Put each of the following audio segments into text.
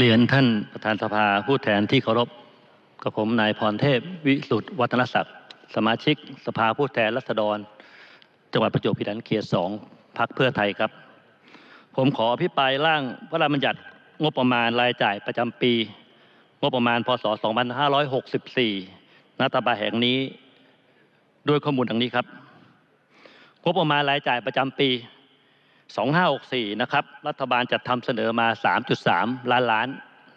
เรียนท่านประธานสภาผู้แทนที่เคารพกับผมนายพรเทพวิสุทธิ์วัฒนศักดิ์สมาชิกสภาผู้แทนรัษฎร จังหวัดประจวบคีรีขันธ์เขตสองพักเพื่อไทยครับ ผมขออภิปรายร่างพระราชบัญญัติงบประมาณรายจ่ายประจำปี งบประมาณพศ 2564รัฐบาแห่งนี้ด้วยข้อมูลดังนี้ครับ งบประมาณรายจ่ายประจำปี 2564 นะครับ รัฐบาลจัดทำเสนอมา 3.3 ล้านล้าน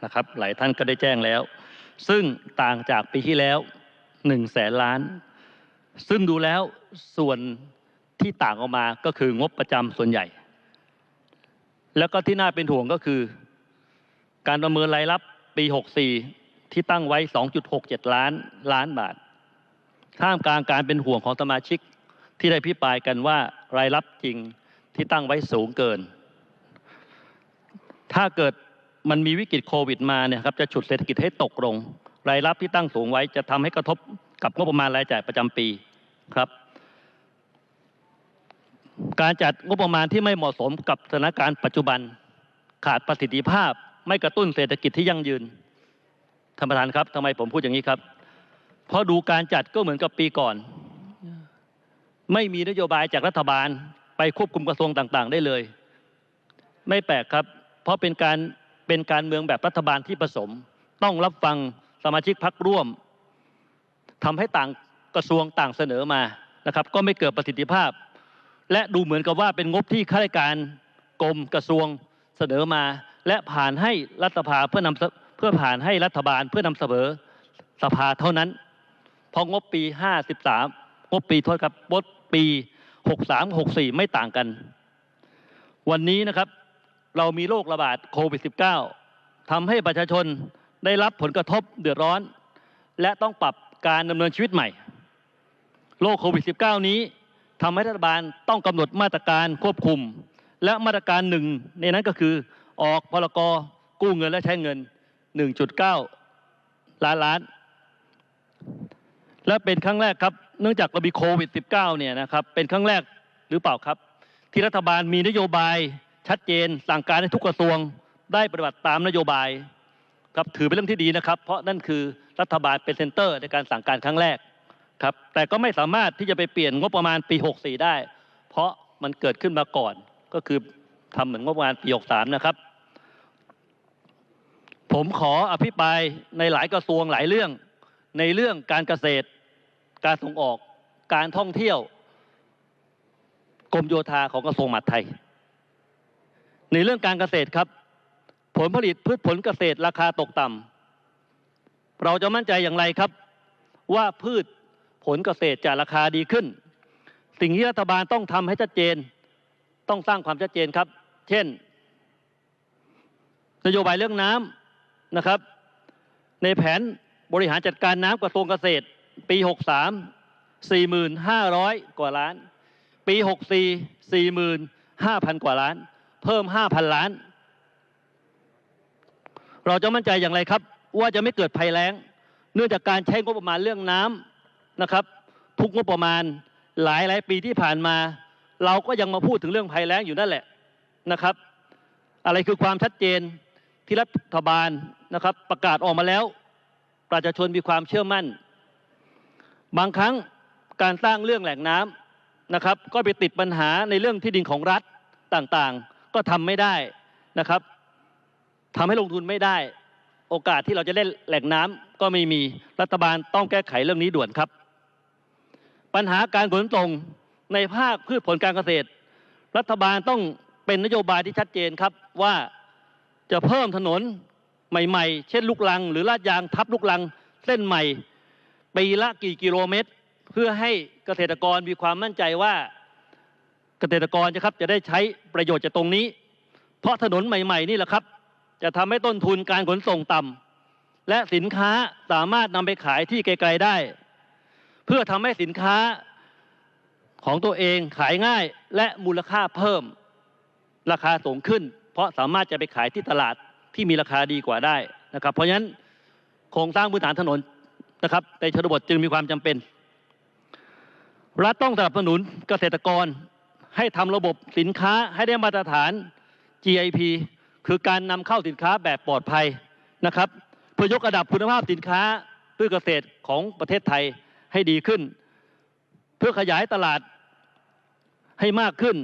นะครับ หลายท่านก็ได้แจ้งแล้ว ซึ่งต่างจากปีที่แล้ว 1 แสนล้าน ซึ่งดูแล้วส่วนที่ต่างออกมาก็คืองบประจำส่วนใหญ่ แล้วก็ที่น่าเป็นห่วงก็คือ การประเมินรายรับปี 64 ที่ตั้งไว้ 2.67 ล้านล้านบาท ท่ามกลางการเป็นห่วงของสมาชิกที่ได้พิปรายกันว่ารายรับจริง ที่ตั้งไว้สูงเกิน ถ้าเกิดมันมีวิกฤตโควิดมาเนี่ยครับจะฉุดเศรษฐกิจให้ตกลง รายรับที่ตั้งสูงไว้จะทำให้กระทบกับงบประมาณรายจ่ายประจำปีครับ การจัดงบประมาณที่ไม่เหมาะสมกับสถานการณ์ปัจจุบัน ขาดประสิทธิภาพ ไม่กระตุ้นเศรษฐกิจที่ยั่งยืนท่านประธานครับทำไมผมพูดอย่างนี้ครับ เพราะดูการจัดก็เหมือนกับปีก่อน ไม่มีนโยบายจากรัฐบาล ควบคุมกระทรวงต่างๆได้เลยไม่แปลกครับเพราะเป็นการเป็นการเมืองแบบรัฐบาลที่ผสม ต้องรับฟังสมาชิกพักร่วมทำให้ต่างกระทรวงต่างเสนอมานะครับ ก็ไม่เกิดประสิทธิภาพ และดูเหมือนกับว่าเป็นงบที่ข้าราชการกรมกระทรวงเสนอมา และผ่านให้รัฐสภาเพื่อนำเพื่อผ่านให้รัฐบาลเพื่อนำเสนอสภาเท่านั้นพองบปี 53งบปีโทษครับงบปี 63 64 ไม่ต่างกัน วันนี้นะครับเรามีโรคระบาดโควิด -19 ทำให้ประชาชนได้รับผลกระทบเดือดร้อน และต้องปรับการดำเนินชีวิตใหม่ โรคโควิด -19 นี้ทำให้รัฐบาลต้องกำหนดมาตรการควบคุม และมาตรการหนึ่งในนั้นก็คือออกพลกกู้เงินและใช้เงิน 1.9 ล้านล้าน และเป็นครั้งแรกครับเนื่องจากเรามีโควิด -19 เนี่ยนะครับเป็นครั้งแรกหรือเปล่าครับ ที่รัฐบาลมีนโยบายชัดเจน สั่งการให้ทุกกระทรวงได้ปฏิบัติตามนโยบายครับถือเป็นเรื่องที่ดีนะครับ เพราะนั่นคือรัฐบาลเป็นเซ็นเตอร์ในการสั่งการครั้งแรกครับแต่ก็ไม่สามารถที่จะไปเปลี่ยนงบประมาณปี 64 ได้ เพราะมันเกิดขึ้นมาก่อน ก็คือทำเหมือนงบประมาณปี 63 นะครับ ผมขออภิปรายในหลายกระทรวงหลายเรื่อง ในเรื่องการเกษตร การส่งออก การท่องเที่ยว กรมโยธาของกระทรวงมหาดไทย ในเรื่องการเกษตรครับ ผลผลิตพืชผลเกษตรราคาตกต่ำเราจะมั่นใจอย่างไรครับ ว่าพืชผลเกษตรจะราคาดีขึ้น สิ่งที่รัฐบาลต้องทำให้ชัดเจน ต้องสร้างความชัดเจนครับ เช่น นโยบายเรื่องน้ำนะครับ ในแผน บริหารจัดการน้ำกระทรวงเกษตร ปี 63 4,500 กว่าล้าน ปี 64 45,000 กว่าล้าน เพิ่ม 5,000 ล้าน เราจะมั่นใจอย่างไรครับ ว่าจะไม่เกิดภัยแล้ง เนื่องจากการใช้งบประมาณเรื่องน้ำนะครับทุกงบประมาณหลายหลายปีที่ผ่านมา เราก็ยังมาพูดถึงเรื่องภัยแล้งอยู่นั่นแหละนะครับ อะไรคือความชัดเจนที่รัฐบาลนะครับ ประกาศออกมาแล้ว ประชาชนมีความเชื่อมั่น บางครั้งการสร้างเรื่องแหล่งน้ำนะครับ ก็ไปติดปัญหาในเรื่องที่ดินของรัฐต่างๆ ก็ทำไม่ได้นะครับทำให้ลงทุนไม่ได้ โอกาสที่เราจะได้แหล่งน้ำก็ไม่มีรัฐบาลต้องแก้ไขเรื่องนี้ด่วนครับ ปัญหาการขนส่งในภาคพืชผลการเกษตร รัฐบาลต้องเป็นนโยบายที่ชัดเจนครับว่าจะเพิ่มถนน ใหม่ๆ เช่นลูกลัง หรือลาดยางทับลูกลังเส้นใหม่ปีละกี่กิโลเมตร เพื่อให้เกษตรกรมีความมั่นใจว่าเกษตรกรจะครับจะได้ใช้ประโยชน์จากตรงนี้ เพราะถนนใหม่ ๆ นี่แหละครับ จะทำให้ต้นทุนการขนส่งต่ำและสินค้าสามารถนำไปขายที่ไกลๆได้ เพื่อทำให้สินค้าของตัวเองขายง่ายและมูลค่าเพิ่ม ราคาสูงขึ้น เพราะสามารถจะไปขายที่ตลาด ที่มีราคาดีกว่าได้นะครับเพราะฉะนั้นโครงสร้างพื้นฐานถนนนะครับในชนบทจึงมีความจำเป็น รัฐต้องสนับสนุนเกษตรกรให้ทำระบบสินค้าให้ได้มาตรฐาน GIP คือการนำเข้าสินค้าแบบปลอดภัยนะครับเพื่อยกระดับคุณภาพสินค้าเพื่อเกษตรของประเทศไทยให้ดีขึ้น เพื่อขยายตลาดให้มากขึ้น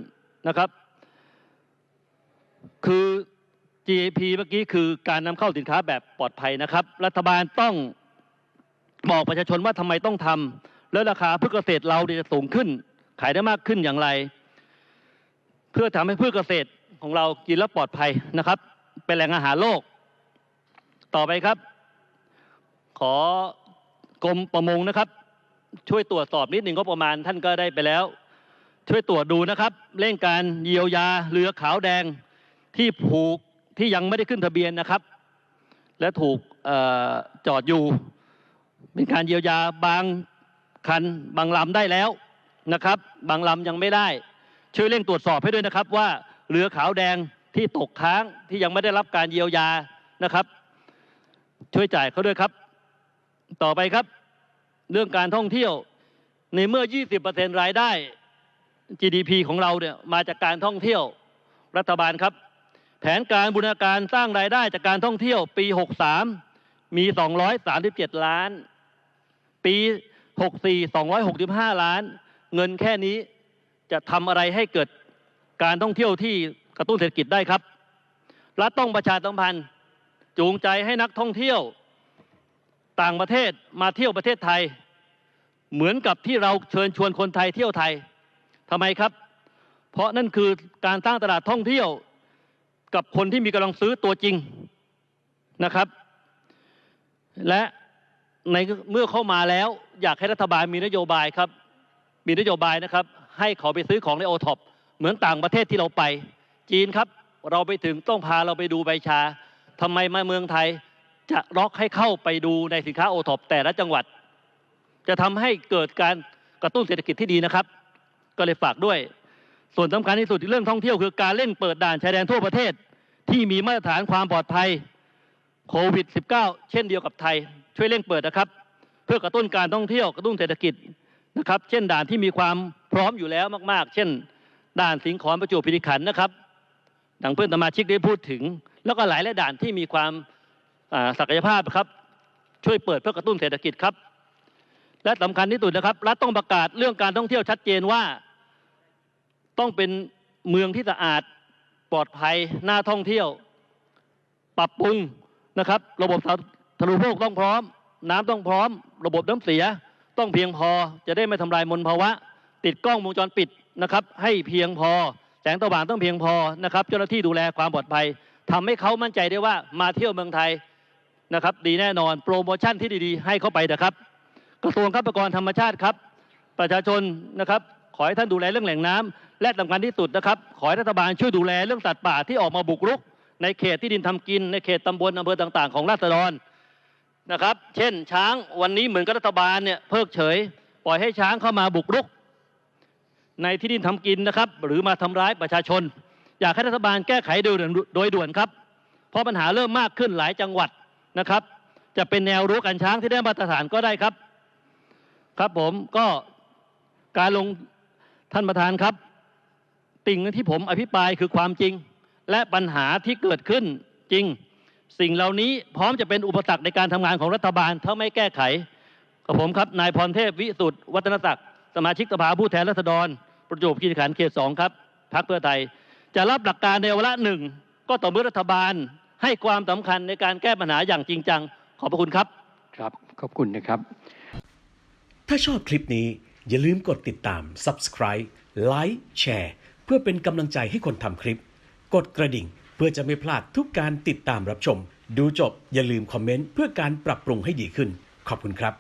นะครับ คือ GAP เมื่อกี้คือการนำเข้าสินค้าแบบปลอดภัยนะครับ รัฐบาลต้องบอกประชาชนว่าทำไมต้องทำแล้วราคาพืชเกษตรเราจะสูงขึ้น ขายได้มากขึ้นอย่างไร เพื่อทำให้พืชเกษตรของเรากินแล้วปลอดภัยนะครับ เป็นแหล่งอาหารโลก ต่อไปครับ ขอกรมประมงนะครับ ช่วยตรวจสอบนิดหนึ่งก็ประมาณท่านก็ได้ไปแล้ว ช่วยตรวจดูนะครับ เร่งการเยียวยาเรือขาวแดงที่ผูก ที่ยังไม่ได้ขึ้นทะเบียนนะครับ และถูกออจอดอยู่ เป็นการเยียวยาบางคันบางลำได้แล้วนะครับ บางลำยังไม่ได้ ช่วยเร่งตรวจสอบให้ด้วยนะครับว่าเรือขาวแดงที่ตกค้างที่ยังไม่ได้รับการเยียวยานะครับ ช่วยจ่ายเขาด้วยครับ ต่อไปครับ เรื่องการท่องเที่ยวในเมื่อ 20%รายได้ GDP ของเราเนี่ยมาจากการท่องเที่ยวรัฐบาลครับ แผนการบูรณาการสร้างรายได้จากการท่องเที่ยวปี 63 มี 237 ล้าน ปี 64 265 ล้าน เงินแค่นี้จะทำอะไรให้เกิดการท่องเที่ยวที่กระตุ้นเศรษฐกิจได้ครับ รัฐต้องประชาสัมพันธ์ จูงใจให้นักท่องเที่ยวต่างประเทศมาเที่ยวประเทศไทย เหมือนกับที่เราเชิญชวนคนไทยเที่ยวไทยทำไมครับ เพราะนั่นคือการสร้างตลาดท่องเที่ยว กับคนที่มีกำลังซื้อตัวจริงนะครับ และในเมื่อเข้ามาแล้ว อยากให้รัฐบาลมีนโยบายครับ มีนโยบายนะครับ ให้เขาไปซื้อของในโอท็อปเหมือนต่างประเทศที่เราไป จีนครับ เราไปถึงต้องพาเราไปดูใบชาทำไมมาเมืองไทยจะล็อกให้เข้าไปดูในสินค้าโอท็อปแต่ละจังหวัด จะทำให้เกิดการกระตุ้นเศรษฐกิจที่ดีนะครับ ก็เลยฝากด้วย ส่วนสำคัญที่สุดเรื่องท่องเที่ยวคือการเร่งเปิดด่านชายแดนทั่วประเทศ ที่มีมาตรฐานความปลอดภัยโควิด -19 เช่นเดียวกับไทย ช่วยเร่งเปิดนะครับ เพื่อกระตุ้นการท่องเที่ยวกระตุ้นเศรษฐกิจนะครับ เช่นด่านที่มีความพร้อมอยู่แล้วมาก ๆ เช่น ด่านสิงขอนประจวบพิริขันนะครับดังเพื่อนสมาชิกได้พูดถึง แล้วก็หลายหลายด่านที่มีความศักยภาพครับ ช่วยเปิดเพื่อกระตุ้นเศรษฐกิจครับ และสำคัญที่สุดนะครับรัฐต้องประกาศเรื่องการท่องเที่ยวชัดเจนว่า ต้องเป็นเมืองที่สะอาดปลอดภัยน่าท่องเที่ยว ปรับปรุงนะครับ ระบบสาธารณูปโภคต้องพร้อม น้ำต้องพร้อม ระบบน้ำเสียต้องเพียงพอจะได้ไม่ทำลายมลภาวะ ติดกล้องวงจรปิดนะครับ ให้เพียงพอแสงสว่างต้องเพียงพอนะครับ เจ้าหน้าที่ดูแลความปลอดภัยทำให้เขามั่นใจได้ว่ามาเที่ยวเมืองไทยนะครับ ดีแน่นอนโปรโมชั่นที่ดีๆ ให้เข้าไปนะครับ กระทรวงทรัพยากรธรรมชาติครับ ประชาชนนะครับ ขอให้ท่านดูแลเรื่องแหล่งน้ำ และสำคัญที่สุดนะครับ ขอให้รัฐบาลช่วยดูแลเรื่องสัตว์ป่าที่ออกมาบุกรุก ในเขตที่ดินทำกิน ในเขตตำบลอำเภอต่างๆ ของราษฎรนะครับ เช่น ช้างวันนี้เหมือนกับรัฐบาลเนี่ยเพิกเฉย ปล่อยให้ช้างเข้ามาบุกรุก ในที่ดินทำกินนะครับ หรือมาทำร้ายประชาชน อยากให้รัฐบาลแก้ไขโดยด่วนโดยด่วนครับ เพราะปัญหาเริ่มมากขึ้นหลายจังหวัดนะครับ จะเป็นแนวรั้วกันช้างที่ได้มาตรฐานก็ได้ครับ ครับผมก็การลงท่านประธานครับ ติ่งที่ผมอภิปรายคือความจริง และปัญหาที่เกิดขึ้นจริง สิ่งเหล่านี้พร้อมจะเป็นอุปสรรคในการทำงานของรัฐบาลถ้าไม่แก้ไขกับผมครับนายพรเทพวิสุทธ์วัฒนศักดิ์สมาชิกสภาผู้แทนราษฎร ประจวบคีรีขันธ์เขตสองครับพรรคเพื่อไทย จะรับหลักการในวาระหนึ่งก็ต่อเมื่อรัฐบาลให้ความสำคัญในการแก้ปัญหาอย่างจริงจัง ขอบพระคุณครับ ครับ ขอบคุณนะครับ ถ้าชอบคลิปนี้อย่าลืมกดติดตาม Subscribe Like แชร์เพื่อเป็นกำลังใจให้คนทำคลิป กดกระดิ่งเพื่อจะไม่พลาดทุกการติดตามรับชม ดูจบอย่าลืมคอมเมนต์เพื่อการปรับปรุงให้ดีขึ้น ขอบคุณครับ